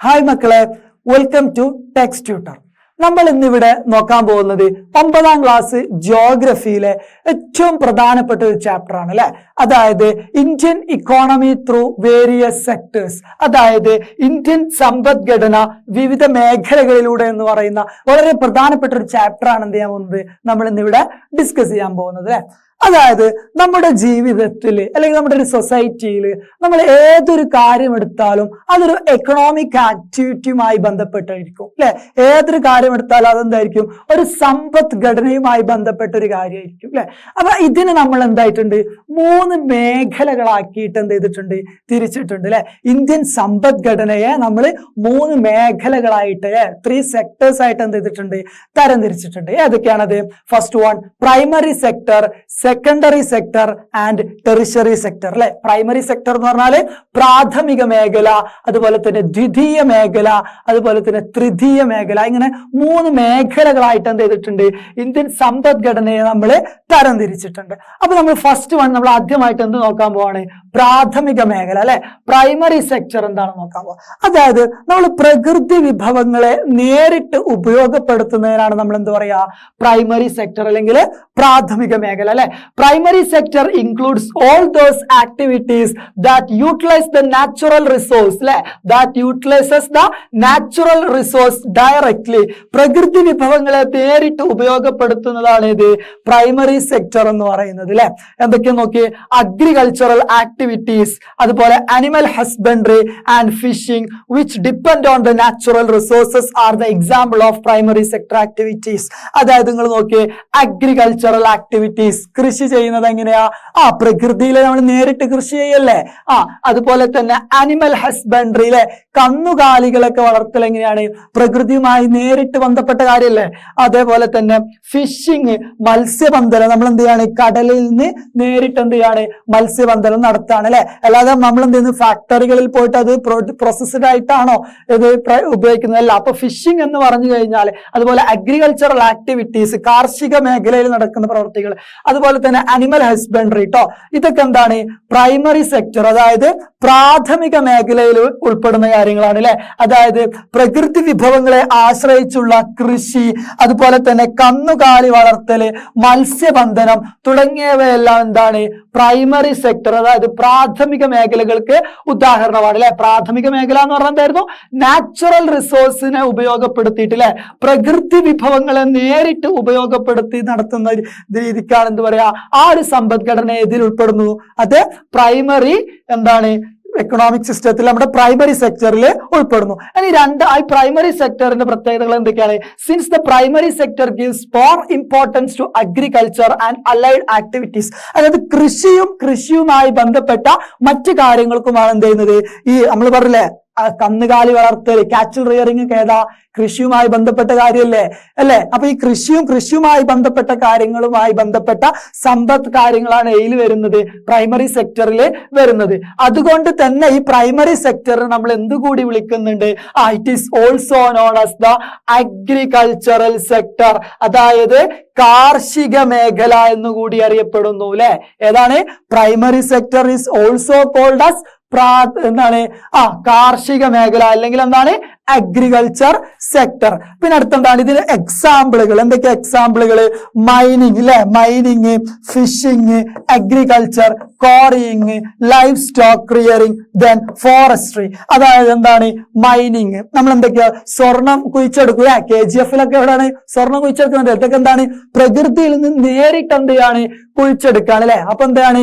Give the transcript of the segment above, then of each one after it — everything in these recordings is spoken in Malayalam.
ഹായ് മക്കളെ. വെൽക്കം ടു ടെക്സ്റ്റ് ട്യൂട്ടർ നമ്മൾ ഇന്നിവിടെ നോക്കാൻ പോകുന്നത് ഒമ്പതാം ക്ലാസ് ജോഗ്രഫിയിലെ ഏറ്റവും പ്രധാനപ്പെട്ട ഒരു ചാപ്റ്റർ ആണ് അല്ലെ? അതായത് Indian economy through various sectors അതായത് ഇന്ത്യൻ സമ്പദ്ഘടന വിവിധ മേഖലകളിലൂടെ എന്ന് പറയുന്ന വളരെ പ്രധാനപ്പെട്ട ഒരു ചാപ്റ്റർ ആണ് എന്ത് ചെയ്യാൻ പോകുന്നത്? നമ്മൾ ഇന്നിവിടെ ഡിസ്കസ് ചെയ്യാൻ പോകുന്നത് അല്ലെ? അതായത് നമ്മുടെ ജീവിതത്തിൽ അല്ലെങ്കിൽ നമ്മുടെ ഒരു സൊസൈറ്റിയിൽ നമ്മൾ ഏതൊരു കാര്യം എടുത്താലും അതൊരു എക്കണോമിക് ആക്ടിവിറ്റിയുമായി ബന്ധപ്പെട്ടായിരിക്കും അല്ലെ ഏതൊരു കാര്യം എടുത്താലും അതെന്തായിരിക്കും? ഒരു സമ്പദ് ഘടനയുമായി ബന്ധപ്പെട്ട ഒരു കാര്യമായിരിക്കും അല്ലെ അപ്പൊ ഇതിന് നമ്മൾ എന്തായിട്ടുണ്ട്? മൂന്ന് മേഖലകളാക്കിയിട്ട് എന്ത് ചെയ്തിട്ടുണ്ട്? തിരിച്ചിട്ടുണ്ട് അല്ലെ ഇന്ത്യൻ സമ്പദ് ഘടനയെ നമ്മൾ മൂന്ന് മേഖലകളായിട്ട് ത്രീ സെക്ടേഴ്സ് ആയിട്ട് എന്ത് ചെയ്തിട്ടുണ്ട്? തരം തിരിച്ചിട്ടുണ്ട് ഏതൊക്കെയാണത്? First one primary sector secondary sector and tertiary sector അല്ലെ? പ്രൈമറി സെക്ടർ എന്ന് പറഞ്ഞാൽ പ്രാഥമിക മേഖല അതുപോലെ തന്നെ ദ്വിതീയ മേഖല അതുപോലെ തന്നെ തൃതീയ മേഖല. ഇങ്ങനെ മൂന്ന് മേഖലകളായിട്ട് എന്ത് ചെയ്തിട്ടുണ്ട്? ഇന്ത്യൻ സമ്പദ്ഘടനയെ നമ്മൾ തരംതിരിച്ചിട്ടുണ്ട്. അപ്പൊ നമ്മൾ ഫസ്റ്റ് വൺ നമ്മൾ ആദ്യമായിട്ട് എന്ത് നോക്കാൻ പോവാണ്? പ്രാഥമിക മേഖല അല്ലെ? പ്രൈമറി സെക്ടർ എന്താണ് നോക്കാൻ പോവാ? അതായത് നമ്മൾ പ്രകൃതി വിഭവങ്ങളെ നേരിട്ട് ഉപയോഗപ്പെടുത്തുന്നതിനാണ് നമ്മൾ എന്ത് പറയാ? പ്രൈമറി സെക്ടർ അല്ലെങ്കിൽ പ്രാഥമിക മേഖല അല്ലെ? Primary sector includes all those activities that utilise the natural resource അല്ലെ that utilises the natural resource directly പ്രകൃതി വിഭവങ്ങളെ നേരിട്ട് ഉപയോഗപ്പെടുത്തുന്നതാണ് ഇത് പ്രൈമറി സെക്ടർ എന്ന് പറയുന്നത് അല്ലെ എന്തൊക്കെ നോക്കി അഗ്രികൾച്ചറൽ ആക്ടിവിറ്റീസ് അതുപോലെ animal husbandry and fishing which depend on the natural resources are the example of primary sector activities അതായത് നിങ്ങൾ നോക്കിയേ അഗ്രികൾച്ചറൽ ആക്ടിവിറ്റീസ് കൃഷി ചെയ്യുന്നത് എങ്ങനെയാ? ആ പ്രകൃതിയിൽ നമ്മൾ നേരിട്ട് കൃഷി ചെയ്യല്ലേ? ആ അതുപോലെ തന്നെ അനിമൽ ഹസ്ബൻഡറിയിലെ കന്നുകാലികളൊക്കെ വളർത്തൽ എങ്ങനെയാണ്? പ്രകൃതിയുമായി നേരിട്ട് ബന്ധപ്പെട്ട കാര്യമല്ലേ അതേപോലെ തന്നെ ഫിഷിങ് മത്സ്യബന്ധനം. നമ്മൾ എന്ത് ചെയ്യാണ്? കടലിൽ നിന്ന് നേരിട്ട് എന്ത് ചെയ്യാണ്? മത്സ്യബന്ധനം നടത്താണ് അല്ലെ? അല്ലാതെ നമ്മൾ എന്ത് ചെയ്യുന്നു? ഫാക്ടറികളിൽ പോയിട്ട് അത് പ്രോസസ്ഡ് ആയിട്ടാണോ ഇത് ഉപയോഗിക്കുന്നതല്ല ഉപയോഗിക്കുന്നത്? അപ്പൊ ഫിഷിംഗ് എന്ന് പറഞ്ഞു കഴിഞ്ഞാൽ അതുപോലെ അഗ്രികൾച്ചറൽ ആക്ടിവിറ്റീസ് കാർഷിക മേഖലയിൽ നടക്കുന്ന പ്രവർത്തികൾ അതുപോലെ തന്നെ അനിമൽ ഹസ്ബൻഡറി ട്ടോ. ഇതൊക്കെ എന്താണ്? പ്രൈമറി സെക്ടർ അതായത് പ്രാഥമിക മേഖലയിൽ ഉൾപ്പെടുന്ന കാര്യങ്ങളാണ് അല്ലെ അതായത് പ്രകൃതി വിഭവങ്ങളെ ആശ്രയിച്ചുള്ള കൃഷി അതുപോലെ തന്നെ കന്നുകാലി വളർത്തൽ മത്സ്യബന്ധനം തുടങ്ങിയവയെല്ലാം എന്താണ്? പ്രൈമറി സെക്ടർ അതായത് പ്രാഥമിക മേഖലകൾക്ക് ഉദാഹരണമാണ് അല്ലെ പ്രാഥമിക മേഖല എന്ന് പറഞ്ഞാൽ എന്തായിരുന്നു? നാച്ചുറൽ റിസോഴ്സിനെ ഉപയോഗപ്പെടുത്തിയിട്ട് അല്ലെ പ്രകൃതി വിഭവങ്ങളെ നേരിട്ട് ഉപയോഗപ്പെടുത്തി നടത്തുന്ന രീതിക്കാണ് എന്ത് പറയാ? ആ ഒരു സമ്പദ്ഘടന ഇതിൽ ഉൾപ്പെടുന്നു? അത് പ്രൈമറി എന്താണ്? എക്കണോമിക് സിസ്റ്റത്തിൽ നമ്മുടെ പ്രൈമറി സെക്ടറിൽ ഉൾപ്പെടുന്നു. ഇനി രണ്ട് ഈ പ്രൈമറി സെക്ടറിന്റെ പ്രത്യേകതകൾ എന്തൊക്കെയാണ്? Since the primary sector gives more importance to agriculture and allied activities അതായത് കൃഷിയും കൃഷിയുമായി ബന്ധപ്പെട്ട മറ്റു കാര്യങ്ങൾക്കുമാണ് എന്ത് ചെയ്യുന്നത്? ഈ നമ്മൾ പറഞ്ഞില്ലേ കന്നുകാലി വളർത്തൽ കാച്ചൽ റിയറിംഗ് ഒക്കെ ഏതാ? കൃഷിയുമായി ബന്ധപ്പെട്ട കാര്യമല്ലേ അല്ലെ? അപ്പൊ ഈ കൃഷിയും കൃഷിയുമായി ബന്ധപ്പെട്ട കാര്യങ്ങളുമായി ബന്ധപ്പെട്ട സമ്പത്ത് കാര്യങ്ങളാണ് എയിൽ വരുന്നത്. പ്രൈമറി സെക്ടറിൽ വരുന്നത്. അതുകൊണ്ട് തന്നെ ഈ പ്രൈമറി സെക്ടറിന് നമ്മൾ എന്തുകൂടി വിളിക്കുന്നുണ്ട്? ആ it is also known as the agricultural sector അതായത് കാർഷിക മേഖല എന്നുകൂടി അറിയപ്പെടുന്നു അല്ലെ? ഏതാണ്? Primary sector is also called as പ്രാ എന്താണ് ആ കാർഷിക മേഖല അല്ലെങ്കിൽ എന്താണ് അഗ്രികൾച്ചർ സെക്ടർ പിന്നെ അടുത്തെന്താണ് ഇതിന് എക്സാമ്പിളുകൾ എന്തൊക്കെ എക്സാമ്പിളുകൾ മൈനിങ് അല്ലെ mining fishing agriculture quarrying livestock ക്രിയറിങ് then forestry അതായത് എന്താണ് മൈനിങ് നമ്മൾ എന്തൊക്കെയാ? സ്വർണം കുഴിച്ചെടുക്കുക കെ ജി എഫിലൊക്കെ എവിടെയാണ്? സ്വർണം കുഴിച്ചെടുക്കുന്നത്. ഇതൊക്കെ എന്താണ് പ്രകൃതിയിൽ നിന്ന് നേരിട്ട് എന്ത് ചെയ്യാണ് കുഴിച്ചെടുക്കുകയാണ് അല്ലെ അപ്പൊ എന്താണ്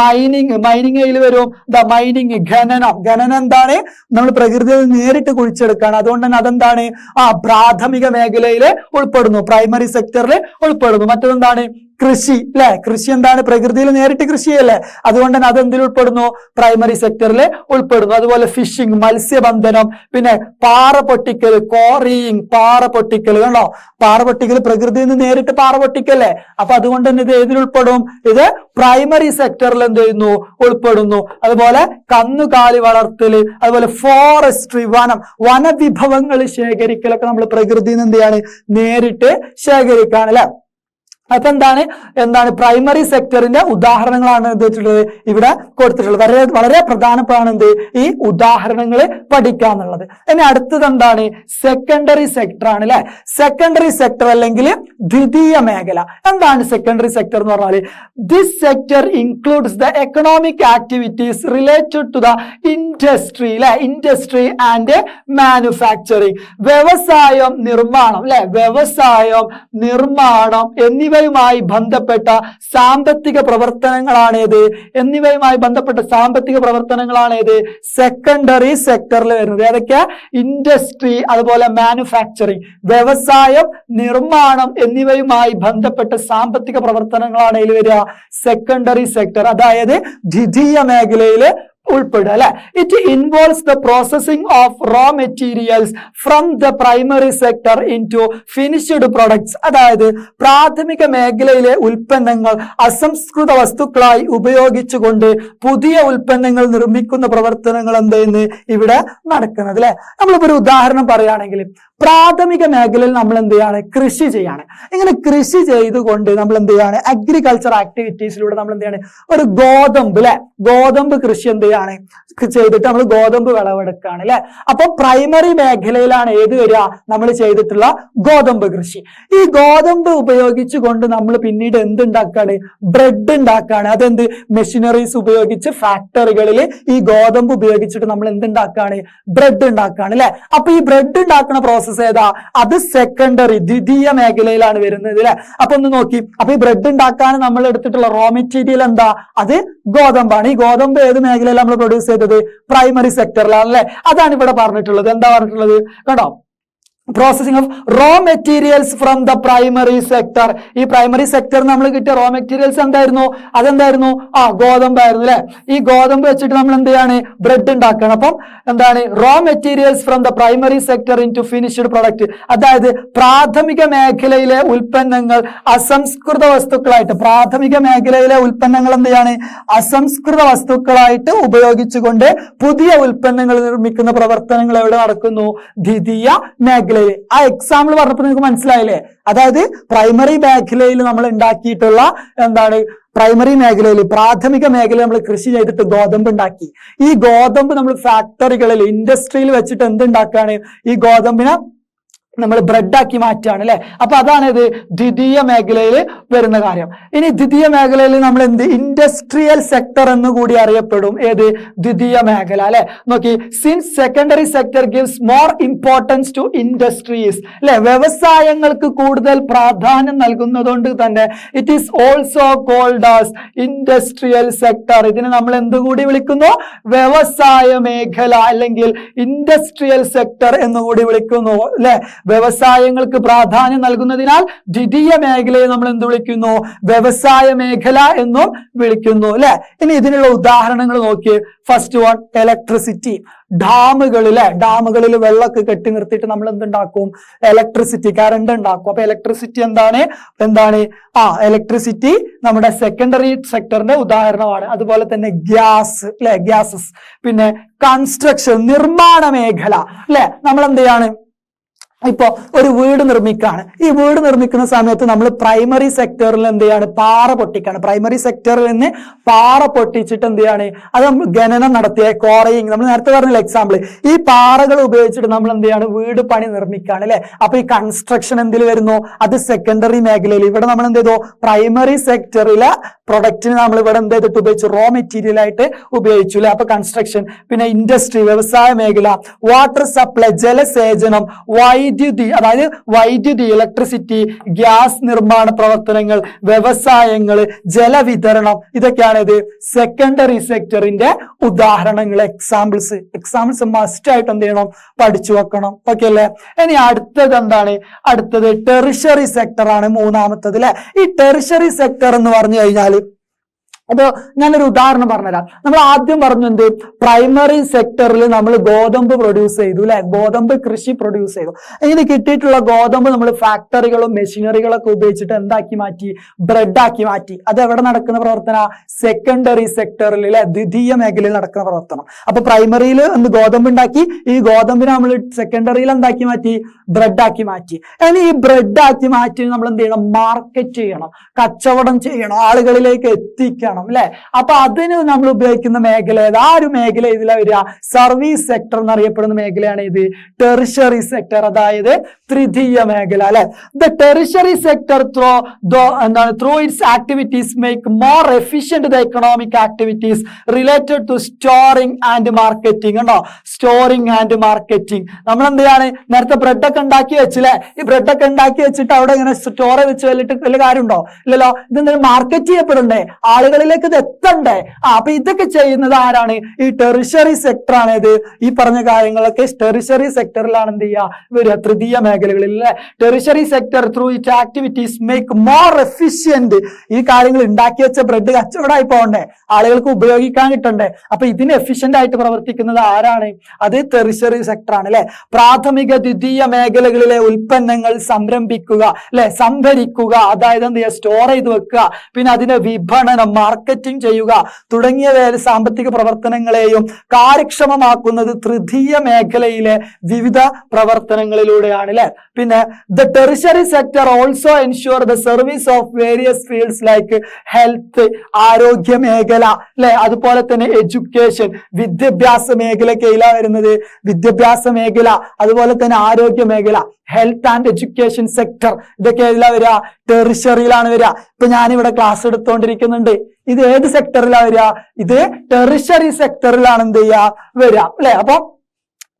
മൈനിങ് മൈനിങ് വരും. ദ മൈനിങ് ഖനനം ഖനനം എന്താണ്? നമ്മൾ പ്രകൃതിയിൽ നേരിട്ട് കുഴിച്ചെടുക്കുകയാണ്. അതുകൊണ്ട് തന്നെ അതെന്താണ്? ആ പ്രാഥമിക മേഖലയിൽ ഉൾപ്പെടുന്നു. പ്രൈമറി സെക്ടറിൽ ഉൾപ്പെടുന്നു. മറ്റതെന്താണ്? കൃഷി അല്ലെ കൃഷി എന്താണ്? പ്രകൃതിയിൽ നേരിട്ട് കൃഷി അല്ലേ അതുകൊണ്ട് തന്നെ അത് എന്തിൽ ഉൾപ്പെടുന്നു പ്രൈമറി സെക്ടറിൽ ഉൾപ്പെടുന്നു. അതുപോലെ ഫിഷിംഗ് മത്സ്യബന്ധനം പിന്നെ പാറ പൊട്ടിക്കൽ കോറിയിങ് പാറ പൊട്ടിക്കൽ കണ്ടോ? പാറ പൊട്ടിക്കൽ പ്രകൃതിയിൽ നിന്ന് നേരിട്ട് പാറ പൊട്ടിക്കല്ലേ അപ്പൊ അതുകൊണ്ട് തന്നെ ഇത് ഏതിൽ ഉൾപ്പെടും? ഇത് പ്രൈമറി സെക്ടറിൽ എന്ത് ചെയ്യുന്നു? ഉൾപ്പെടുന്നു. അതുപോലെ കന്നുകാലി വളർത്തൽ അതുപോലെ ഫോറസ്ട്രി വനം വനവിഭവങ്ങൾ ശേഖരിക്കലൊക്കെ നമ്മൾ പ്രകൃതിയിൽ നിന്ന് എന്ത് ചെയ്യാണ്? നേരിട്ട് ശേഖരിക്കാണ് അല്ലെ അപ്പൊ എന്താണ്? എന്താണ് പ്രൈമറി സെക്ടറിന്റെ ഉദാഹരണങ്ങളാണ് വെച്ചിട്ടുള്ളത്? ഇവിടെ കൊടുത്തിട്ടുള്ളത്. വളരെ വളരെ പ്രധാനപ്പെട്ടാണ് എന്ത്? ഈ ഉദാഹരണങ്ങൾ പഠിക്കുക എന്നുള്ളത്. ഇനി അടുത്തത് എന്താണ്? സെക്കൻഡറി സെക്ടർ ആണ് അല്ലെ? സെക്കൻഡറി സെക്ടർ അല്ലെങ്കിൽ ദ്വിതീയ മേഖല. എന്താണ് സെക്കൻഡറി സെക്ടർ എന്ന് പറഞ്ഞാൽ this sector includes the economic activities related to the industry അല്ലെ? ഇൻഡസ്ട്രി ആൻഡ് മാനുഫാക്ചറിങ് വ്യവസായം നിർമ്മാണം അല്ലെ? വ്യവസായം നിർമ്മാണം എന്നിവയുമായി ബന്ധപ്പെട്ട സാമ്പത്തിക പ്രവർത്തനങ്ങളാണേത്. എന്നിവയുമായി ബന്ധപ്പെട്ട സാമ്പത്തിക പ്രവർത്തനങ്ങളാണേത്. സെക്കൻഡറി സെക്ടറിൽ വരുന്നത്. ഏതൊക്കെ? ഇൻഡസ്ട്രി അതുപോലെ മാനുഫാക്ചറിങ് വ്യവസായം നിർമ്മാണം എന്നിവയുമായി ബന്ധപ്പെട്ട സാമ്പത്തിക പ്രവർത്തനങ്ങളാണ് വരിക. സെക്കൻഡറി സെക്ടർ അതായത് ദ്വിതീയ മേഖലയിൽ ഉൾപ്പെടുക അല്ലെ? It involves the processing of raw materials from the primary sector into finished products അതായത് പ്രാഥമിക മേഖലയിലെ ഉൽപ്പന്നങ്ങൾ അസംസ്കൃത വസ്തുക്കളായി ഉപയോഗിച്ചുകൊണ്ട് പുതിയ ഉൽപ്പന്നങ്ങൾ നിർമ്മിക്കുന്ന പ്രവർത്തനങ്ങൾ എന്തെന്ന് ഇവിടെ നടക്കുന്നത് അല്ലെ? നമ്മളിപ്പോ ഒരു ഉദാഹരണം പറയുകയാണെങ്കിൽ പ്രാഥമിക മേഖലയിൽ നമ്മൾ എന്ത് ചെയ്യാണ്? കൃഷി ചെയ്യാണ്. ഇങ്ങനെ കൃഷി ചെയ്തുകൊണ്ട് നമ്മൾ എന്ത് ചെയ്യാണ്? അഗ്രികൾച്ചർ ആക്ടിവിറ്റീസിലൂടെ നമ്മൾ എന്ത് ചെയ്യാണ്? ഒരു ഗോതമ്പ് അല്ലെ ഗോതമ്പ് കൃഷി എന്ത് ചെയ്യാണ്? ചെയ്തിട്ട് നമ്മൾ ഗോതമ്പ് വിളവെടുക്കുകയാണ് അല്ലെ അപ്പൊ പ്രൈമറി മേഖലയിലാണ് ഏത് വരിക? നമ്മൾ ചെയ്തിട്ടുള്ള ഗോതമ്പ് കൃഷി. ഈ ഗോതമ്പ് ഉപയോഗിച്ചുകൊണ്ട് നമ്മൾ പിന്നീട് എന്ത് ഉണ്ടാക്കാണ്? ബ്രെഡ് ഉണ്ടാക്കുകയാണ് അതെന്ത്? മെഷീനറീസ് ഉപയോഗിച്ച് ഫാക്ടറികളിൽ ഈ ഗോതമ്പ് ഉപയോഗിച്ചിട്ട് നമ്മൾ എന്ത് ഉണ്ടാക്കാണ്? ബ്രെഡ് ഉണ്ടാക്കുകയാണ് അല്ലെ അപ്പൊ ഈ ബ്രെഡ് ഉണ്ടാക്കുന്ന പ്രോസസ്സ് ഏതാ? അത് സെക്കൻഡറി ദ്വിതീയ മേഖലയിലാണ് വരുന്നത് അല്ലെ അപ്പൊ ഒന്ന് നോക്കി. അപ്പൊ ഈ ബ്രെഡ് ഉണ്ടാക്കാൻ നമ്മൾ എടുത്തിട്ടുള്ള റോ മെറ്റീരിയൽ എന്താ? അത് ഗോതമ്പാണ്. ഈ ഗോതമ്പ് ഏത് മേഖലയിലാണ് നമ്മൾ പ്രൊഡ്യൂസ് ചെയ്തത്? പ്രൈമറി സെക്ടറിലാണ് അല്ലെ അതാണ് ഇവിടെ പറഞ്ഞിട്ടുള്ളത്. എന്താ പറഞ്ഞിട്ടുള്ളത്? കണ്ടോ? Processing of raw materials from the primary sector ഈ പ്രൈമറി സെക്ടർ നമ്മൾ കിട്ടിയ റോ മെറ്റീരിയൽസ് എന്തായിരുന്നു? അതെന്തായിരുന്നു? ആ ഗോതമ്പായിരുന്നു അല്ലെ? ഈ ഗോതമ്പ് വെച്ചിട്ട് നമ്മൾ എന്ത് ചെയ്യാണ്? ബ്രെഡ് ഉണ്ടാക്കണം അപ്പം എന്താണ്? Raw materials from the primary sector into finished product അതായത് പ്രാഥമിക മേഖലയിലെ ഉൽപ്പന്നങ്ങൾ അസംസ്കൃത വസ്തുക്കളായിട്ട് പ്രാഥമിക മേഖലയിലെ ഉൽപ്പന്നങ്ങൾ എന്ത് ചെയ്യാണ്? അസംസ്കൃത വസ്തുക്കളായിട്ട് ഉപയോഗിച്ചുകൊണ്ട് പുതിയ ഉൽപ്പന്നങ്ങൾ നിർമ്മിക്കുന്ന പ്രവർത്തനങ്ങൾ എവിടെ നടക്കുന്നു? ദ്വിതീയ മേഖലയിൽ ആ എക്സാമ്പിൾ പറഞ്ഞപ്പോൾ നിങ്ങൾക്ക് മനസ്സിലായില്ലേ? അതായത് പ്രൈമറി മേഖലയിൽ നമ്മൾ ഉണ്ടാക്കിയിട്ടുള്ള എന്താണ് പ്രൈമറി മേഖലയിൽ പ്രാഥമിക മേഖലയിൽ നമ്മൾ കൃഷി ചെയ്തിട്ട് ഗോതമ്പ് ഉണ്ടാക്കി. ഈ ഗോതമ്പ് നമ്മൾ ഫാക്ടറികളിൽ ഇൻഡസ്ട്രിയിൽ വെച്ചിട്ട് എന്തുണ്ടാക്കാണ് ഈ ഗോതമ്പിനെ നമ്മൾ ബ്രെഡാക്കി മാറ്റുകയാണ് അല്ലെ? അപ്പൊ അതാണ് ഇത് ദ്വിതീയ മേഖലയിൽ വരുന്ന കാര്യം. ഇനി ദ്വിതീയ മേഖലയിൽ നമ്മൾ എന്ത് ഇൻഡസ്ട്രിയൽ സെക്ടർ എന്ന് കൂടി അറിയപ്പെടും. ഏത്? ദ്വിതീയ മേഖല അല്ലെ? നോക്കി since secondary sector gives more importance to industries അല്ലെ? വ്യവസായങ്ങൾക്ക് കൂടുതൽ പ്രാധാന്യം നൽകുന്നതുകൊണ്ട് തന്നെ it is also called as industrial sector ഇതിനെ നമ്മൾ എന്തുകൂടി വിളിക്കുന്നു? വ്യവസായ മേഖല അല്ലെങ്കിൽ ഇൻഡസ്ട്രിയൽ സെക്ടർ എന്നുകൂടി വിളിക്കുന്നു അല്ലെ? വ്യവസായങ്ങൾക്ക് പ്രാധാന്യം നൽകുന്നതിനാൽ ദ്വിതീയ മേഖലയെ നമ്മൾ എന്ത് വിളിക്കുന്നു? വ്യവസായ മേഖല എന്നും വിളിക്കുന്നു അല്ലെ? ഇനി ഇതിനുള്ള ഉദാഹരണങ്ങൾ നോക്കിയേ. ഫസ്റ്റ് വൺ ഇലക്ട്രിസിറ്റി ഡാമുകളിലെ ഡാമുകളിൽ വെള്ളമൊക്കെ കെട്ടി നിർത്തിയിട്ട് നമ്മൾ എന്തുണ്ടാക്കും? ഇലക്ട്രിസിറ്റി കറണ്ട് ഉണ്ടാക്കും. അപ്പൊ ഇലക്ട്രിസിറ്റി എന്താണ്? എന്താണ്? ആ ഇലക്ട്രിസിറ്റി നമ്മുടെ സെക്കൻഡറി സെക്ടറിന്റെ ഉദാഹരണമാണ്. അതുപോലെ തന്നെ ഗ്യാസ് അല്ലെ? ഗ്യാസസ് പിന്നെ കൺസ്ട്രക്ഷൻ നിർമ്മാണ മേഖല അല്ലെ? നമ്മൾ എന്ത് ചെയ്യാണ്? ഇപ്പോ ഒരു വീട് നിർമ്മിക്കുകയാണ് ഈ വീട് നിർമ്മിക്കുന്ന സമയത്ത് നമ്മൾ പ്രൈമറി സെക്ടറിൽ എന്ത് ചെയ്യാണ് പാറ പൊട്ടിക്കാണ്. പ്രൈമറി സെക്ടറിൽ നിന്ന് പാറ പൊട്ടിച്ചിട്ട് എന്ത് ചെയ്യാണ് അത് ഖനനം നടത്തിയ കോറയിങ് നമ്മൾ നേരത്തെ പറഞ്ഞില്ല എക്സാമ്പിൾ ഈ പാറകൾ ഉപയോഗിച്ചിട്ട് നമ്മൾ എന്ത് ചെയ്യാണ് വീട് പണി നിർമ്മിക്കുകയാണ് അല്ലെ? അപ്പൊ ഈ കൺസ്ട്രക്ഷൻ എന്തിൽ വരുന്നു? അത് സെക്കൻഡറി മേഖലയിൽ. ഇവിടെ നമ്മൾ എന്ത് ചെയ്തു പ്രൈമറി സെക്ടറിലെ പ്രൊഡക്റ്റിന് നമ്മൾ ഇവിടെ എന്ത് ചെയ്തിട്ട് ഉപയോഗിച്ചു. റോ മെറ്റീരിയൽ ആയിട്ട് ഉപയോഗിച്ചു അല്ലെ? അപ്പൊ കൺസ്ട്രക്ഷൻ പിന്നെ ഇൻഡസ്ട്രി വ്യവസായ മേഖല വാട്ടർ സപ്ലൈ ജലസേചനം വൈദ്യുതി അതായത് വൈദ്യുതി ഇലക്ട്രിസിറ്റി ഗ്യാസ് നിർമ്മാണ പ്രവർത്തനങ്ങൾ വ്യവസായങ്ങൾ ജലവിതരണം ഇതൊക്കെയാണ് ഇത് സെക്കൻഡറി സെക്ടറിന്റെ ഉദാഹരണങ്ങൾ എക്സാമ്പിൾസ് എക്സാമ്പിൾസ് മസ്റ്റ് ആയിട്ട് എന്ത് ചെയ്യണം? പഠിച്ചു വെക്കണം. ഓക്കെ അല്ലേ? ഇനി അടുത്തത് എന്താണ്? അടുത്തത് ടെറിഷറി സെക്ടർ ആണ് മൂന്നാമത്തത് അല്ലെ? ഈ ടെറിഷറി സെക്ടർ എന്ന് പറഞ്ഞു കഴിഞ്ഞാൽ അപ്പൊ ഞാനൊരു ഉദാഹരണം പറഞ്ഞുതരാം. നമ്മൾ ആദ്യം പറഞ്ഞു എന്ത്? പ്രൈമറി സെക്ടറിൽ നമ്മൾ ഗോതമ്പ് പ്രൊഡ്യൂസ് ചെയ്തു അല്ലെ ഗോതമ്പ് കൃഷി പ്രൊഡ്യൂസ് ചെയ്തു. ഇത് കിട്ടിയിട്ടുള്ള ഗോതമ്പ് നമ്മൾ ഫാക്ടറികളും മെഷീനറികളൊക്കെ ഉപയോഗിച്ചിട്ട് എന്താക്കി മാറ്റി? ബ്രെഡ് ആക്കി മാറ്റി. അത് എവിടെ നടക്കുന്ന പ്രവർത്തന? സെക്കൻഡറി സെക്ടറിൽ അല്ലെ ദ്വിതീയ മേഖലയിൽ നടക്കുന്ന പ്രവർത്തനം. അപ്പൊ പ്രൈമറിയിൽ എന്ത് ഗോതമ്പ് ഉണ്ടാക്കി? ഈ ഗോതമ്പിനെ നമ്മൾ സെക്കൻഡറിയിൽ എന്താക്കി മാറ്റി? ബ്രെഡ് ആക്കി മാറ്റി. ഇനി ഈ ബ്രെഡ് ആക്കി മാറ്റി നമ്മൾ എന്ത് ചെയ്യണം? മാർക്കറ്റ് ചെയ്യണം. കച്ചവടം ചെയ്യണം. ആളുകളിലേക്ക് എത്തിക്കണം. അല്ലെ അപ്പൊ അതിന് നമ്മൾ ഉപയോഗിക്കുന്ന മേഖല ഏത്? ആ ഒരു മേഖല ഇതിലെ വരിക. സർവീസ് സെക്ടർ എന്നറിയപ്പെടുന്ന മേഖലയാണ് ഇത്. ടെറിഷറി സെക്ടർ അതായത് തൃതീയ മേഖല അല്ലെ ദ ടെറിഷറി സെക്ടർ ത്രോ എന്താണ്? Through its activities make more efficient the economic activities related to storing and marketing ഉണ്ടോ സ്റ്റോറിങ് ആൻഡ് മാർക്കറ്റിംഗ്. നമ്മൾ എന്ത് ചെയ്യാണ് നേരത്തെ ബ്രെഡ് ഒക്കെ ഉണ്ടാക്കി വെച്ചില്ലേ ഈ ബ്രെഡ് ഒക്കെ ഉണ്ടാക്കി വെച്ചിട്ട് അവിടെ ഇങ്ങനെ സ്റ്റോറെ വെച്ച് വലിയിട്ട് വലിയ കാര്യമുണ്ടോ? ഇല്ലല്ലോ? ഇതെന്തായാലും മാർക്കറ്റ് ചെയ്യപ്പെടണ്ടേ ആളുകളിലേക്ക് ഇത് എത്തണ്ടേ? ആ അപ്പൊ ഇതൊക്കെ ചെയ്യുന്നത് ആരാണ്? ഈ ടെറിഷറി സെക്ടർ ആണ് ഇത് ഈ പറഞ്ഞ കാര്യങ്ങളൊക്കെ ടെറിഷറി സെക്ടറിലാണ് എന്ത് ചെയ്യുക വരിക തൃതീയ മേഖലകളിൽ അല്ലെ? Tertiary sector through it activities make more efficient ഈ കാര്യങ്ങൾ ഉണ്ടാക്കി വെച്ച ബ്രെഡ് കച്ചവടമായി പോകണ്ടേ? ആളുകൾക്ക് ഉപയോഗിക്കാൻ കിട്ടണ്ടേ? അപ്പൊ ഇതിന് എഫിഷ്യന്റ് ആയിട്ട് പ്രവർത്തിക്കുന്നത് ആരാണ്? അത് ടെറിഷറി സെക്ടർ ആണ് അല്ലെ? പ്രാഥമിക ദ്വിതീയ മേഖലകളിലെ ഉൽപ്പന്നങ്ങൾ സംരംഭിക്കുക അല്ലെ? സംഭരിക്കുക. അതായത് എന്ത് ചെയ്യുക? സ്റ്റോർ ചെയ്ത് വെക്കുക. പിന്നെ അതിന്റെ വിപണനം മാർക്കറ്റിംഗ് ചെയ്യുക തുടങ്ങിയ വേ- സാമ്പത്തിക പ്രവർത്തനങ്ങളെയും കാര്യക്ഷമമാക്കുന്നത് തൃതീയ മേഖലയിലെ വിവിധ പ്രവർത്തനങ്ങളിലൂടെയാണ് അല്ലെ പിന്നെ the tertiary sector also ensure the service of various fields like health ആരോഗ്യ മേഖല അല്ലെ അതുപോലെ തന്നെ എഡ്യൂക്കേഷൻ വിദ്യാഭ്യാസ മേഖല കയ്യിലാ വരുന്നത് വിദ്യാഭ്യാസ മേഖല അതുപോലെ തന്നെ ആരോഗ്യ മേഖല. ഹെൽത്ത് ആൻഡ് എഡ്യൂക്കേഷൻ സെക്ടർ ഇതൊക്കെ ഏതിലാ വരിക ടെറിഷറിയിലാണ് വരിക. ഇപ്പൊ ഞാനിവിടെ ക്ലാസ് എടുത്തുകൊണ്ടിരിക്കുന്നുണ്ട് ഇത് ഏത് സെക്ടറിലാണ് വരിക? ഇത് ടെറിഷറി സെക്ടറിലാണ് എന്ത് ചെയ്യുക? വരിക. അല്ലെ? അപ്പൊ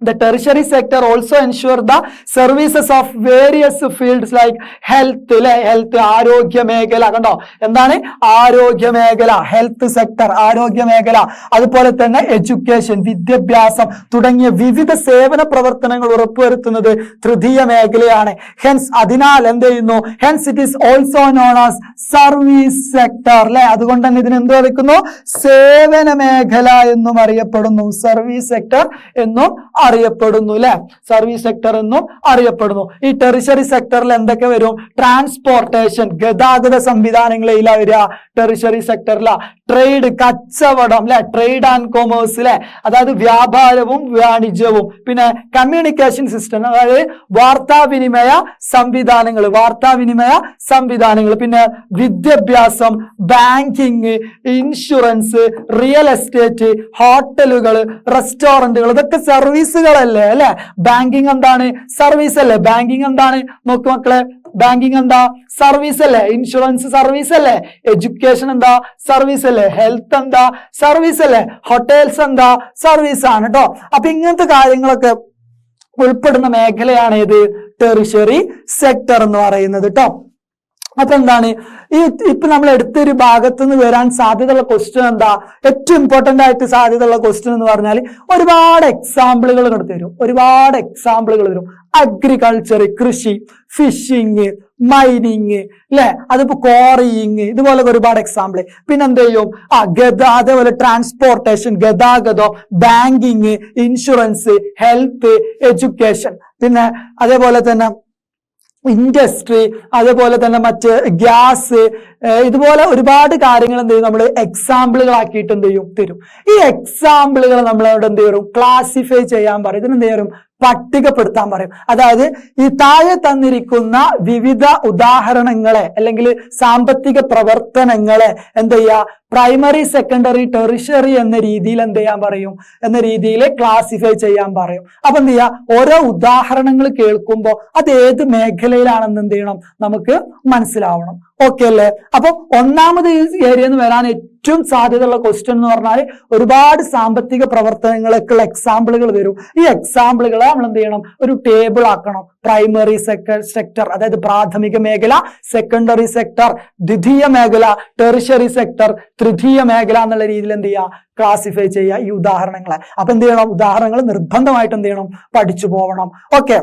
The tertiary sector also ensure the services of various fields like health health ആരോഗ്യ മേഖല കണ്ടോ? എന്താണ്? ആരോഗ്യ മേഖല ഹെൽത്ത് സെക്ടർ ആരോഗ്യ മേഖല. അതുപോലെ തന്നെ എഡ്യൂക്കേഷൻ വിദ്യാഭ്യാസം തുടങ്ങിയ വിവിധ സേവന പ്രവർത്തനങ്ങൾ ഉറപ്പുവരുത്തുന്നത് തൃതീയ മേഖലയാണ്. ഹെൻസ് അതിനാൽ എന്ത് ചെയ്യുന്നു? Hence it is also known as service sector അല്ലെ അതുകൊണ്ട് തന്നെ ഇതിന് എന്ത് വിളിക്കുന്നു സേവന മേഖല എന്നും അറിയപ്പെടുന്നു. സർവീസ് സെക്ടർ എന്നും അറിയപ്പെടുന്നു അല്ലെ സർവീസ് സെക്ടർ എന്നും അറിയപ്പെടുന്നു. ഈ ടെറിഷറി സെക്ടറിൽ എന്തൊക്കെ വരും? ട്രാൻസ്പോർട്ടേഷൻ ഗതാഗത സംവിധാനങ്ങളിലാ വരിക. ടെറിഷറി സെക്ടറില ട്രേഡ് കച്ചവടം അല്ലെ ട്രേഡ് ആൻഡ് കോമേഴ്സ് അല്ലെ അതായത് വ്യാപാരവും വാണിജ്യവും. പിന്നെ കമ്മ്യൂണിക്കേഷൻ സിസ്റ്റം അതായത് വാർത്താവിനിമയ സംവിധാനങ്ങൾ വാർത്താവിനിമയ സംവിധാനങ്ങൾ. പിന്നെ വിദ്യാഭ്യാസം ബാങ്കിങ് ഇൻഷുറൻസ് റിയൽ എസ്റ്റേറ്റ് ഹോട്ടലുകൾ റെസ്റ്റോറന്റുകൾ ഇതൊക്കെ സർവീസുകളല്ലേ അല്ലെ? ബാങ്കിങ് എന്താണ്? സർവീസ് അല്ലേ? ബാങ്കിങ് എന്താണ്? നോക്ക് മക്കളെ ബാങ്കിങ് എന്താ? സർവീസ് അല്ലേ? ഇൻഷുറൻസ് സർവീസ് അല്ലേ? എഡ്യൂക്കേഷൻ എന്താ? സർവീസ് അല്ലേ? ഹെൽത്ത് എന്താ? സർവീസ് അല്ലേ? ഹോട്ടൽസ് എന്താ? സർവീസ് ആണ് കേട്ടോ അപ്പൊ ഇങ്ങനത്തെ കാര്യങ്ങളൊക്കെ ഉൾപ്പെടുന്ന മേഖലയാണ് ഇത് ടെറിഷറി സെക്ടർ എന്ന് പറയുന്നത് കേട്ടോ അപ്പൊ എന്താണ് ഈ ഇപ്പൊ നമ്മൾ എടുത്തൊരു ഭാഗത്ത് നിന്ന് വരാൻ സാധ്യതയുള്ള ക്വസ്റ്റ്യൻ എന്താ? ഏറ്റവും ഇമ്പോർട്ടന്റ് ആയിട്ട് സാധ്യതയുള്ള ക്വസ്റ്റ്യൻ എന്ന് പറഞ്ഞാൽ ഒരുപാട് എക്സാമ്പിളുകൾ ഇങ്ങോട്ട് തരും. ഒരുപാട് എക്സാമ്പിളുകൾ തരും അഗ്രികൾച്ചർ കൃഷി ഫിഷിങ് മൈനിങ് അല്ലെ അതിപ്പോ കോറിയിങ് ഇതുപോലെ ഒരുപാട് എക്സാമ്പിൾ പിന്നെ എന്ത് ചെയ്യും? ആ ഗത അതേപോലെ ട്രാൻസ്പോർട്ടേഷൻ ഗതാഗതം ബാങ്കിങ് ഇൻഷുറൻസ് ഹെൽത്ത് എഡ്യൂക്കേഷൻ പിന്നെ അതേപോലെ തന്നെ ഇൻഡസ്ട്രി അതുപോലെ തന്നെ മറ്റ് ഗ്യാസ് ഇതുപോലെ ഒരുപാട് കാര്യങ്ങൾ എന്ത് ചെയ്യും? നമ്മൾ എക്സാമ്പിളുകളാക്കിയിട്ട് എന്ത് ചെയ്യും? തരും. ഈ എക്സാമ്പിളുകൾ നമ്മളോട് എന്ത് ചെയ്യും? ക്ലാസിഫൈ ചെയ്യാൻ പറയും. ഇതിന് എന്ത് ചെയ്യും? പട്ടികപ്പെടുത്താൻ പറയും. അതായത് ഈ താഴെ തന്നിരിക്കുന്ന വിവിധ ഉദാഹരണങ്ങളെ അല്ലെങ്കിൽ സാമ്പത്തിക പ്രവർത്തനങ്ങളെ എന്ത് ചെയ്യുക? പ്രൈമറി സെക്കൻഡറി ടെറിഷറി എന്ന രീതിയിൽ എന്ത് ചെയ്യാൻ പറയും? എന്ന രീതിയിൽ ക്ലാസിഫൈ ചെയ്യാൻ പറയും. അപ്പൊ എന്ത് ചെയ്യുക ഓരോ ഉദാഹരണങ്ങൾ കേൾക്കുമ്പോൾ അത് ഏത് മേഖലയിലാണെന്ന് എന്ത് ചെയ്യണം? നമുക്ക് മനസ്സിലാവണം. ഓക്കെ അല്ലേ? അപ്പൊ ഒന്നാമത് ഈ ഏരിയ എന്ന് വരാൻ ഏറ്റവും സാധ്യതയുള്ള ക്വസ്റ്റ്യൻ എന്ന് പറഞ്ഞാൽ ഒരുപാട് സാമ്പത്തിക പ്രവർത്തനങ്ങളൊക്കെയുള്ള എക്സാമ്പിളുകൾ വരും. ഈ എക്സാമ്പിളുകൾ നമ്മൾ എന്ത് ചെയ്യണം? ഒരു ടേബിൾ ആക്കണം. പ്രൈമറി സെക്ടർ സെക്ടർ അതായത് പ്രാഥമിക മേഖല സെക്കൻഡറി സെക്ടർ ദ്വിതീയ മേഖല ടെറിഷറി സെക്ടർ തൃതീയ മേഖല എന്നുള്ള രീതിയിൽ എന്ത് ചെയ്യുക? ക്ലാസിഫൈ ചെയ്യുക. ഈ ഉദാഹരണങ്ങളെ. അപ്പൊ എന്ത് ചെയ്യണം? ഉദാഹരണങ്ങൾ നിർബന്ധമായിട്ട് എന്ത് ചെയ്യണം? പഠിച്ചു പോകണം ഓക്കെ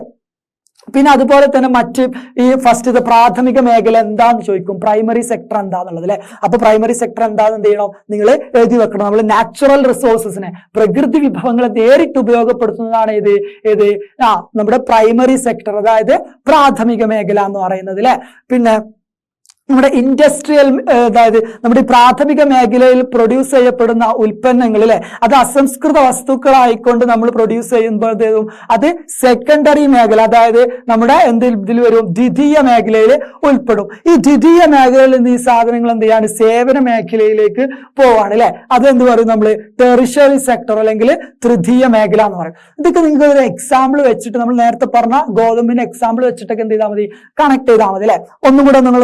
പിന്നെ അതുപോലെ തന്നെ മറ്റ് ഈ ഫസ്റ്റ് ഇത് പ്രാഥമിക മേഖല എന്താന്ന് ചോദിക്കും? പ്രൈമറി സെക്ടർ എന്താന്നുള്ളത് അല്ലെ? അപ്പൊ പ്രൈമറി സെക്ടർ എന്താന്ന് എന്ത് ചെയ്യണം? നിങ്ങൾ എഴുതി വെക്കണം. നമ്മൾ നാച്ചുറൽ റിസോഴ്സസിനെ പ്രകൃതി വിഭവങ്ങളെ നേരിട്ട് ഉപയോഗപ്പെടുത്തുന്നതാണ് ഇത് ഏത്? ആ നമ്മുടെ പ്രൈമറി സെക്ടർ അതായത് പ്രാഥമിക മേഖല എന്ന് പറയുന്നത് അല്ലെ? പിന്നെ നമ്മുടെ ഇൻഡസ്ട്രിയൽ അതായത് നമ്മുടെ പ്രാഥമിക മേഖലയിൽ പ്രൊഡ്യൂസ് ചെയ്യപ്പെടുന്ന ഉൽപ്പന്നങ്ങൾ അല്ലെ? അത് അസംസ്കൃത വസ്തുക്കളായിക്കൊണ്ട് നമ്മൾ പ്രൊഡ്യൂസ് ചെയ്യുമ്പോഴത്തേക്കും അത് സെക്കൻഡറി മേഖല അതായത് നമ്മുടെ എന്ത് ഇതിൽ വരും? ദ്വിതീയ മേഖലയിൽ ഉൾപ്പെടും. ഈ ദ്വിതീയ മേഖലയിൽ നിന്ന് ഈ സാധനങ്ങൾ എന്ത് ചെയ്യാണ്? സേവന മേഖലയിലേക്ക് പോവാണ് അല്ലെ? അതെന്ത് പറയും നമ്മൾ ടെറിഷറി സെക്ടർ അല്ലെങ്കിൽ തൃതീയ മേഖല എന്ന് പറയും. ഇതൊക്കെ നിങ്ങൾക്ക് ഒരു എക്സാമ്പിൾ വെച്ചിട്ട് നമ്മൾ നേരത്തെ പറഞ്ഞ ഗോതമ്പിന്റെ എക്സാമ്പിൾ വെച്ചിട്ടൊക്കെ എന്ത് ചെയ്താൽ മതി? കണക്ട് ചെയ്താൽ മതി അല്ലെ? ഒന്നും കൂടെ നിങ്ങൾ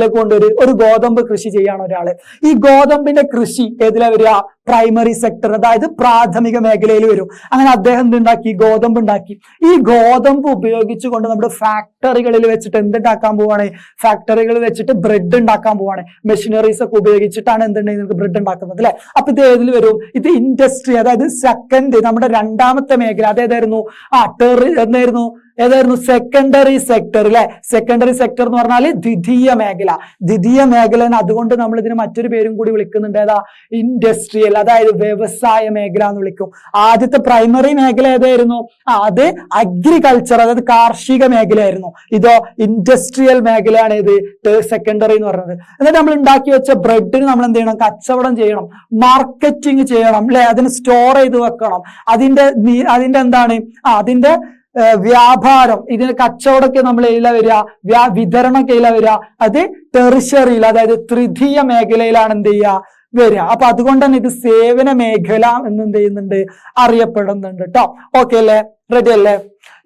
മൈൻഡിലേക്ക് കൊണ്ടൊരു ഒരു ഗോതമ്പ് കൃഷി ചെയ്യാണ് ഒരാൾ ഈ ഗോതമ്പിന്റെ കൃഷി ഏതിലാ വരിക? പ്രൈമറി സെക്ടർ അതായത് പ്രാഥമിക മേഖലയിൽ വരും. അങ്ങനെ അദ്ദേഹം എന്തുണ്ടാക്കി? ഗോതമ്പ് ഉണ്ടാക്കി. ഈ ഗോതമ്പ് ഉപയോഗിച്ചുകൊണ്ട് നമ്മുടെ ഫാക്ടറികളിൽ വെച്ചിട്ട് എന്തുണ്ടാക്കാൻ പോവാണ്? ഫാക്ടറികളിൽ വെച്ചിട്ട് ബ്രെഡ് ഉണ്ടാക്കാൻ പോവാണ്. മെഷീനറീസ് ഒക്കെ ഉപയോഗിച്ചിട്ടാണ് എന്തുണ്ടെങ്കിൽ നിങ്ങൾക്ക് ബ്രെഡ് ഉണ്ടാക്കുന്നത് അല്ലെ? അപ്പൊ ഇത് ഏതിൽ വരും? ഇത് ഇൻഡസ്ട്രി അതായത് സെക്കൻഡ് നമ്മുടെ രണ്ടാമത്തെ മേഖല. അതേതായിരുന്നു? ആ ടെറി എന്തായിരുന്നു? ഏതായിരുന്നു? സെക്കൻഡറി സെക്ടർ അല്ലെ സെക്കൻഡറി സെക്ടർ എന്ന് പറഞ്ഞാൽ ദ്വിതീയ മേഖല. ദ്വിതീയ മേഖല അതുകൊണ്ട് നമ്മൾ ഇതിന് മറ്റൊരു പേരും കൂടി വിളിക്കുന്നുണ്ട്. ഏതാ? ഇൻഡസ്ട്രിയൽ അതായത് വ്യവസായ മേഖല എന്ന് വിളിക്കും. ആദ്യത്തെ പ്രൈമറി മേഖല ഏതായിരുന്നു? അത് അഗ്രികൾച്ചർ അതായത് കാർഷിക മേഖലയായിരുന്നു. ഇതോ ഇൻഡസ്ട്രിയൽ മേഖലയാണ് ഇത്. സെക്കൻഡറി എന്ന് പറയുന്നത് എന്നിട്ട് നമ്മൾ ഉണ്ടാക്കി വെച്ച ബ്രെഡിന് നമ്മൾ എന്ത് ചെയ്യണം? കച്ചവടം ചെയ്യണം. മാർക്കറ്റിംഗ് ചെയ്യണം. അല്ലെ അതിന് സ്റ്റോർ ചെയ്ത് വെക്കണം. അതിന്റെ അതിന്റെ എന്താണ്? അതിന്റെ വ്യാപാരം. ഇതിന് കച്ചവടമൊക്കെ നമ്മൾ ഇതില വരിക. വ്യാ വിതരണമൊക്കെ ഇതില വരിക. അത് ടെറിഷറിയിൽ അതായത് തൃതീയ മേഖലയിലാണ് എന്ത് ചെയ്യുക? വരിക. അപ്പൊ അതുകൊണ്ട് തന്നെ ഇത് സേവന മേഖല എന്ന് എന്ത് ചെയ്യുന്നുണ്ട്? അറിയപ്പെടുന്നുണ്ട് കേട്ടോ ഓക്കെ അല്ലേ? റെഡി അല്ലേ?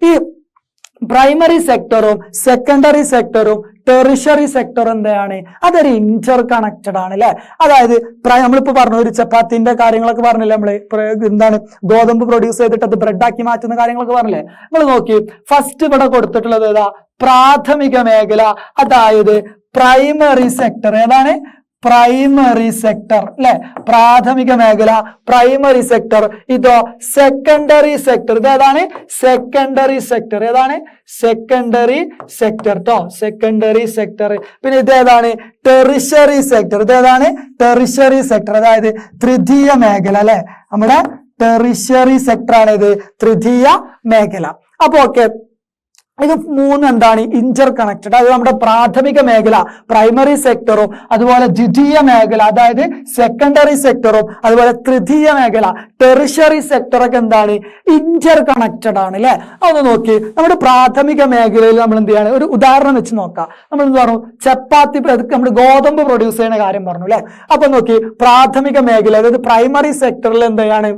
ഈ പ്രൈമറി സെക്ടറും സെക്കൻഡറി സെക്ടറും ടെറിഷറി സെക്ടർ എന്താണ്? അതൊരു ഇന്റർ കണക്റ്റഡ് ആണ് അല്ലെ അതായത് നമ്മളിപ്പോ പറഞ്ഞു ഒരു ചപ്പാത്തിന്റെ കാര്യങ്ങളൊക്കെ പറഞ്ഞില്ലേ നമ്മൾ? എന്താണ് ഗോതമ്പ് പ്രൊഡ്യൂസ് ചെയ്തിട്ട് അത് ബ്രെഡ് ആക്കി മാറ്റുന്ന കാര്യങ്ങളൊക്കെ പറഞ്ഞില്ലേ? നമ്മൾ നോക്കി. ഫസ്റ്റ് ഇവിടെ കൊടുത്തിട്ടുള്ളത് ഏതാ? പ്രാഥമിക മേഖല. അതായത് പ്രൈമറി സെക്ടർ ഏതാണ്? പ്രൈമറി സെക്ടർ അല്ലെ? പ്രാഥമിക മേഖല പ്രൈമറി സെക്ടർ ഇതോ സെക്കൻഡറി സെക്ടർ ഇത് ഏതാണ്? സെക്കൻഡറി സെക്ടർ ഏതാണ്? സെക്കൻഡറി സെക്ടർ ട്ടോ. സെക്കൻഡറി സെക്ടർ പിന്നെ ഇത് ഏതാണ്? ടെറിഷറി സെക്ടർ ഇത് ഏതാണ്? ടെറിഷറി സെക്ടർ അതായത് തൃതീയ മേഖല അല്ലെ? നമ്മുടെ ടെറിഷറി സെക്ടർ ആണ് ഇത് തൃതീയ മേഖല. അപ്പൊ ഓക്കെ ഇത് മൂന്ന് എന്താണ്? ഇന്റർ കണക്റ്റഡ് അത് നമ്മുടെ പ്രാഥമിക മേഖല പ്രൈമറി സെക്ടറും അതുപോലെ ദ്വിതീയ മേഖല അതായത് സെക്കൻഡറി സെക്ടറും അതുപോലെ തൃതീയ മേഖല ടെറിഷറി സെക്ടറൊക്കെ എന്താണ്? ഇന്റർ കണക്റ്റഡ് ആണ് അല്ലെ? അതൊന്ന് നോക്കി. നമ്മുടെ പ്രാഥമിക മേഖലയിൽ നമ്മൾ എന്ത് ചെയ്യാണ്? ഒരു ഉദാഹരണം വെച്ച് നോക്കാം. നമ്മൾ എന്ത് പറഞ്ഞു? ചപ്പാത്തി നമ്മൾ ഗോതമ്പ് പ്രൊഡ്യൂസ് ചെയ്യുന്ന കാര്യം പറഞ്ഞു അല്ലെ? അപ്പൊ നോക്കി. പ്രാഥമിക മേഖല അതായത് പ്രൈമറി സെക്ടറിൽ എന്ത് ചെയ്യാണ്?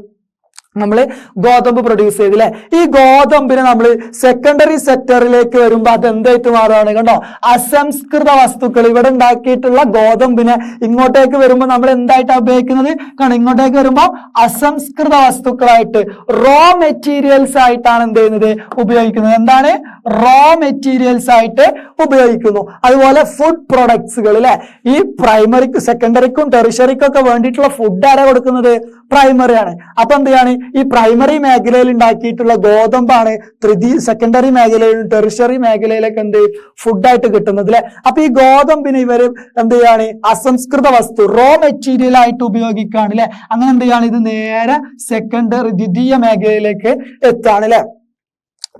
നമ്മൾ ഗോതമ്പ് പ്രൊഡ്യൂസ് ചെയ്തില്ലേ? ഈ ഗോതമ്പിനെ നമ്മൾ സെക്കൻഡറി സെക്ടറിലേക്ക് വരുമ്പോൾ അത് എന്തായിട്ട് മാറുകയാണ് കണ്ടോ? അസംസ്കൃത വസ്തുക്കൾ. ഇവിടെ ഉണ്ടാക്കിയിട്ടുള്ള ഗോതമ്പിനെ ഇങ്ങോട്ടേക്ക് വരുമ്പോൾ നമ്മൾ എന്തായിട്ടാണ് ഉപയോഗിക്കുന്നത്? കാരണം ഇങ്ങോട്ടേക്ക് വരുമ്പോൾ അസംസ്കൃത വസ്തുക്കളായിട്ട് റോ മെറ്റീരിയൽസ് ആയിട്ടാണ് എന്ത് ചെയ്യുന്നത്? ഉപയോഗിക്കുന്നത്. എന്താണ്? റോ മെറ്റീരിയൽസ് ആയിട്ട് ഉപയോഗിക്കുന്നു. അതുപോലെ ഫുഡ് പ്രൊഡക്ട്സുകൾ അല്ലെ? ഈ പ്രൈമറിക്കും സെക്കൻഡറിക്കും ടെറിഷറിക്കും ഒക്കെ വേണ്ടിയിട്ടുള്ള ഫുഡ് ആരാ കൊടുക്കുന്നത്? പ്രൈമറി ആണ്. അപ്പൊ എന്ത് ചെയ്യാണ്? ഈ പ്രൈമറി മേഖലയിൽ ഉണ്ടാക്കിയിട്ടുള്ള ഗോതമ്പാണ് തൃതീയ സെക്കൻഡറി മേഖലയിലും ടെറിഷറി മേഖലയിലൊക്കെ എന്ത് ഫുഡായിട്ട് കിട്ടുന്നത് അല്ലെ അപ്പൊ ഈ ഗോതമ്പിന് ഇവർ എന്ത് ചെയ്യാണ്? അസംസ്കൃത വസ്തു റോ മെറ്റീരിയൽ ആയിട്ട് ഉപയോഗിക്കുകയാണ് അല്ലെ അങ്ങനെ എന്ത് ചെയ്യാണ്? ഇത് നേരെ സെക്കൻഡറി ദ്വിതീയ മേഖലയിലേക്ക് എത്താണ് അല്ലെ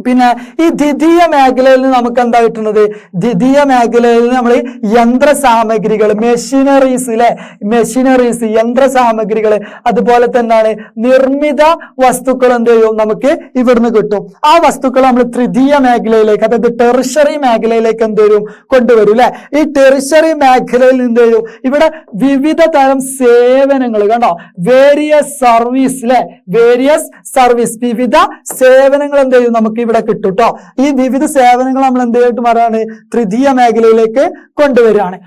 പിന്നെ ഈ ദ്വിതീയ മേഖലയിൽ നിന്ന് നമുക്ക് എന്താ കിട്ടുന്നത്? ദ്വിതീയ മേഖലയിൽ നിന്ന് നമ്മൾ യന്ത്ര സാമഗ്രികൾ മെഷീനറീസ് അല്ലെ മെഷീനറീസ് യന്ത്ര സാമഗ്രികൾ അതുപോലെ തന്നെയാണ് നിർമ്മിത വസ്തുക്കൾ എന്ത് ചെയ്യും? നമുക്ക് ഇവിടുന്ന് കിട്ടും. ആ വസ്തുക്കൾ നമ്മൾ തൃതീയ മേഖലയിലേക്ക് അതായത് ടെറിഷറി മേഖലയിലേക്ക് എന്ത് ചെയ്യും കൊണ്ടുവരും അല്ലെ ഈ ടെറിഷറി മേഖലയിൽ എന്ത് ചെയ്യും? ഇവിടെ വിവിധ തരം സേവനങ്ങൾ കണ്ടോ? വേരിയസ് സർവീസ് അല്ലെ വേരിയസ് സർവീസ് വിവിധ സേവനങ്ങൾ എന്ത് ചെയ്യും? നമുക്ക് ഇവിടെ കിട്ടും ട്ടോ ഈ വിവിധ സേവനങ്ങൾ നമ്മൾ എന്ത് ചെയ്തിട്ട് മാറാണ്? തൃതീയ മേഖലയിലേക്ക് കൊണ്ടുവരികയാണ്.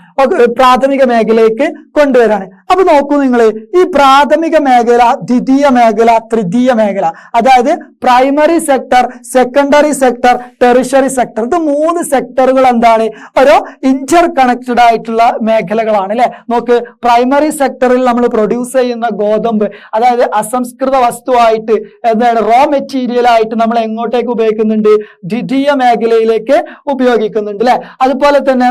പ്രാഥമിക മേഖലയിലേക്ക് കൊണ്ടുവരാണ്. അപ്പൊ നോക്കൂ നിങ്ങൾ ഈ പ്രാഥമിക മേഖല ദ്വിതീയ മേഖല തൃതീയ മേഖല അതായത് primary sector secondary sector tertiary sector ഇത് മൂന്ന് സെക്ടറുകൾ എന്താണ്? ഓരോ ഇന്റർ കണക്റ്റഡ് ആയിട്ടുള്ള മേഖലകളാണ് അല്ലെ? നോക്ക് പ്രൈമറി സെക്ടറിൽ നമ്മൾ പ്രൊഡ്യൂസ് ചെയ്യുന്ന ഗോതമ്പ് അതായത് അസംസ്കൃത വസ്തുവായിട്ട് എന്താണ് റോ മെറ്റീരിയൽ ആയിട്ട് നമ്മൾ എങ്ങോട്ടേക്ക് ഉപയോഗിക്കുന്നുണ്ട്? ദ്വിതീയ മേഖലയിലേക്ക് ഉപയോഗിക്കുന്നുണ്ട് അല്ലെ? അതുപോലെ തന്നെ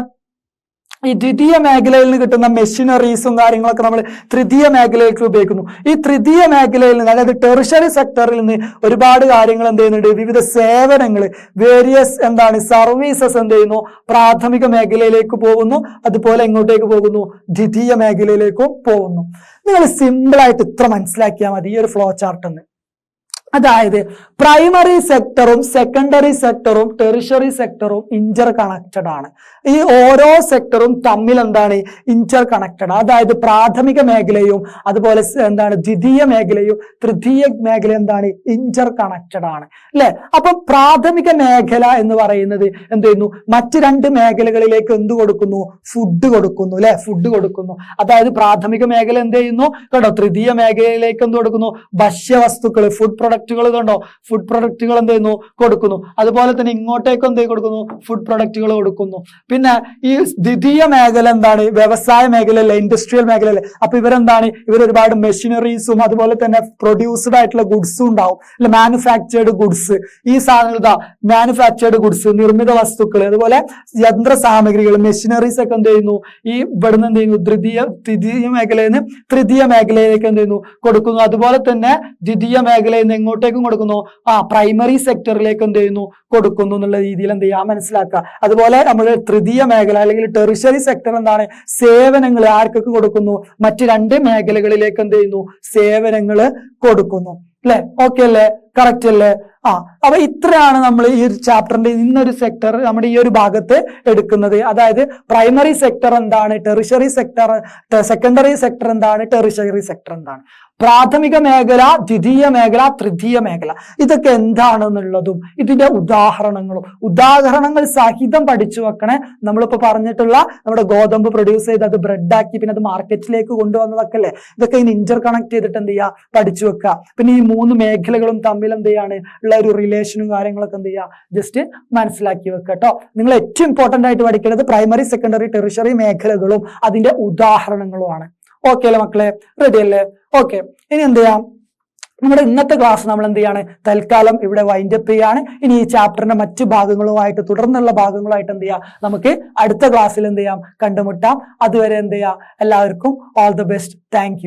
ഈ ദ്വിതീയ മേഖലയിൽ നിന്ന് കിട്ടുന്ന മെഷീനറീസും കാര്യങ്ങളൊക്കെ നമ്മൾ തൃതീയ മേഖലയിലേക്ക് ഉപയോഗിക്കുന്നു. ഈ തൃതീയ മേഖലയിൽ നിന്ന് അതായത് ടെറിഷറി സെക്ടറിൽ നിന്ന് ഒരുപാട് കാര്യങ്ങൾ എന്ത് ചെയ്യുന്നുണ്ട്? വിവിധ സേവനങ്ങൾ വേരിയസ് എന്താണ് സർവീസസ് എന്ത് ചെയ്യുന്നു? പ്രാഥമിക മേഖലയിലേക്ക് പോകുന്നു അതുപോലെ എങ്ങോട്ടേക്ക് പോകുന്നു? ദ്വിതീയ മേഖലയിലേക്കും പോകുന്നു. നിങ്ങൾ സിമ്പിളായിട്ട് ഇത്ര മനസ്സിലാക്കിയാൽ മതി ഈ ഒരു ഫ്ലോ ചാർട്ട് എന്ന് അതായത് പ്രൈമറി സെക്ടറും സെക്കൻഡറി സെക്ടറും ടെറിഷറി സെക്ടറും ഇന്റർ കണക്റ്റഡ് ആണ്. ഈ ഓരോ സെക്ടറും തമ്മിൽ എന്താണ്? ഇന്റർ കണക്റ്റഡ് അതായത് പ്രാഥമിക മേഖലയും അതുപോലെ എന്താണ് ദ്വിതീയ മേഖലയും തൃതീയ മേഖല എന്താണ്? ഇന്റർ കണക്റ്റഡ് ആണ്. അല്ലെ? അപ്പൊ പ്രാഥമിക മേഖല എന്ന് പറയുന്നത് എന്ത് ചെയ്യുന്നു? മറ്റ് രണ്ട് മേഖലകളിലേക്ക് എന്ത് കൊടുക്കുന്നു? ഫുഡ് കൊടുക്കുന്നു. അല്ലെ? ഫുഡ് കൊടുക്കുന്നു. അതായത് പ്രാഥമിക മേഖല എന്ത് ചെയ്യുന്നു? കേട്ടോ തൃതീയ മേഖലയിലേക്ക് എന്ത് കൊടുക്കുന്നു? ഭക്ഷ്യവസ്തുക്കൾ ഫുഡ് പ്രൊഡക്റ്റുകൾ കണ്ടോ? ഫുഡ് പ്രൊഡക്റ്റുകൾ എന്ത് ചെയ്യുന്നു? കൊടുക്കുന്നു. അതുപോലെ തന്നെ ഇങ്ങോട്ടേക്ക് എന്ത് കൊടുക്കുന്നു? ഫുഡ് പ്രൊഡക്റ്റുകൾ കൊടുക്കുന്നു. പിന്നെ ഈ ദ്വിതീയ മേഖല എന്താണ്? വ്യവസായ മേഖലയിലെ ഇൻഡസ്ട്രിയൽ മേഖലയിലെ അപ്പൊ ഇവരെന്താണ്? ഇവർ ഒരുപാട് മെഷീനറീസും അതുപോലെ തന്നെ പ്രൊഡ്യൂസ്ഡ് ആയിട്ടുള്ള ഗുഡ്സും ഉണ്ടാവും. അല്ലെ മാനുഫാക്ചേർഡ് ഗുഡ്സ് ഈ സാധനങ്ങൾ മാനുഫാക്ചേർഡ് ഗുഡ്സ് നിർമ്മിത വസ്തുക്കൾ അതുപോലെ യന്ത്ര സാമഗ്രികൾ മെഷീനറീസ് ഒക്കെ എന്ത് ചെയ്യുന്നു? ഈ ഇവിടുന്ന് എന്ത് ചെയ്യുന്നു? ദ്വിതീയ ദ്വിതീയ മേഖലയിൽ നിന്ന് തൃതീയ മേഖലയിലേക്ക് എന്ത് ചെയ്യുന്നു? കൊടുക്കുന്നു. അതുപോലെ തന്നെ ദ്വിതീയ മേഖലയിൽ നിന്ന് എങ്ങോട്ടേക്കും കൊടുക്കുന്നു. ആ പ്രൈമറി സെക്ടറിലേക്ക് എന്ത് ചെയ്യുന്നു? കൊടുക്കുന്നു എന്നുള്ള രീതിയിൽ എന്ത് ചെയ്യാം മനസ്സിലാക്കുക. അതുപോലെ നമ്മൾ തൃതീയ മേഖല അല്ലെങ്കിൽ ടെറിഷറി സെക്ടർ എന്താണ്? സേവനങ്ങൾ ആർക്കൊക്കെ കൊടുക്കുന്നു? മറ്റ് രണ്ട് മേഖലകളിലേക്ക് എന്ത് ചെയ്യുന്നു? സേവനങ്ങൾ കൊടുക്കുന്നു. അല്ലെ? ഓക്കെ അല്ലേ? കറക്റ്റ് അല്ലേ? ആ അപ്പൊ ഇത്രയാണ് നമ്മൾ ഈ ഒരു ചാപ്റ്ററിന്റെ ഇന്നൊരു സെക്ടർ നമ്മുടെ ഈ ഒരു ഭാഗത്ത് എടുക്കുന്നത്. അതായത് പ്രൈമറി സെക്ടർ എന്താണ് ടെറിഷറി സെക്ടർ സെക്കൻഡറി സെക്ടർ എന്താണ് ടെറിഷറി സെക്ടർ എന്താണ്. പ്രാഥമിക മേഖല ദ്വിതീയ മേഖല തൃതീയ മേഖല. ഇതൊക്കെ എന്താണെന്നുള്ളതും ഇതിന്റെ ഉദാഹരണങ്ങളും ഉദാഹരണങ്ങൾ സഹിതം പഠിച്ചു വെക്കണേ നമ്മളിപ്പോ പറഞ്ഞിട്ടുള്ള നമ്മുടെ ഗോതമ്പ് പ്രൊഡ്യൂസ് ചെയ്ത് അത് ബ്രെഡ് ആക്കി പിന്നെ അത് മാർക്കറ്റിലേക്ക് കൊണ്ടുവന്നതൊക്കെ അല്ലേ? ഇതൊക്കെ ഇനി ഇന്റർ കണക്ട് ചെയ്തിട്ട് എന്ത് ചെയ്യുക പഠിച്ചു വെക്കുക പിന്നെ ഈ മൂന്ന് മേഖലകളും തമ്മിൽ എന്ത് ചെയ്യാണ്? ഉള്ള ഒരു റിലേഷനും കാര്യങ്ങളൊക്കെ എന്ത് ചെയ്യുക ജസ്റ്റ് മനസ്സിലാക്കി വെക്കുക കേട്ടോ നിങ്ങൾ ഏറ്റവും ഇമ്പോർട്ടന്റ് ആയിട്ട് പഠിക്കേണ്ടത് പ്രൈമറി സെക്കൻഡറി ടെറിഷറി മേഖലകളും അതിന്റെ ഉദാഹരണങ്ങളുമാണ്. ഓക്കെ അല്ലേ മക്കളെ? റെഡി അല്ലേ? ഓക്കെ ഇനി എന്ത് ചെയ്യാം? നമ്മുടെ ഇന്നത്തെ ക്ലാസ് നമ്മൾ എന്ത് ചെയ്യാണ്? തൽക്കാലം ഇവിടെ വൈൻഡ് അപ്പ് ചെയ്യാണ്. ഇനി ഈ ചാപ്റ്ററിന്റെ മറ്റു ഭാഗങ്ങളുമായിട്ട് തുടർന്നുള്ള ഭാഗങ്ങളായിട്ട് എന്ത് ചെയ്യാം? നമുക്ക് അടുത്ത ക്ലാസ്സിൽ എന്ത് ചെയ്യാം? കണ്ടുമുട്ടാം. അതുവരെ എന്ത് ചെയ്യാം? എല്ലാവർക്കും ഓൾ ദ ബെസ്റ്റ് താങ്ക്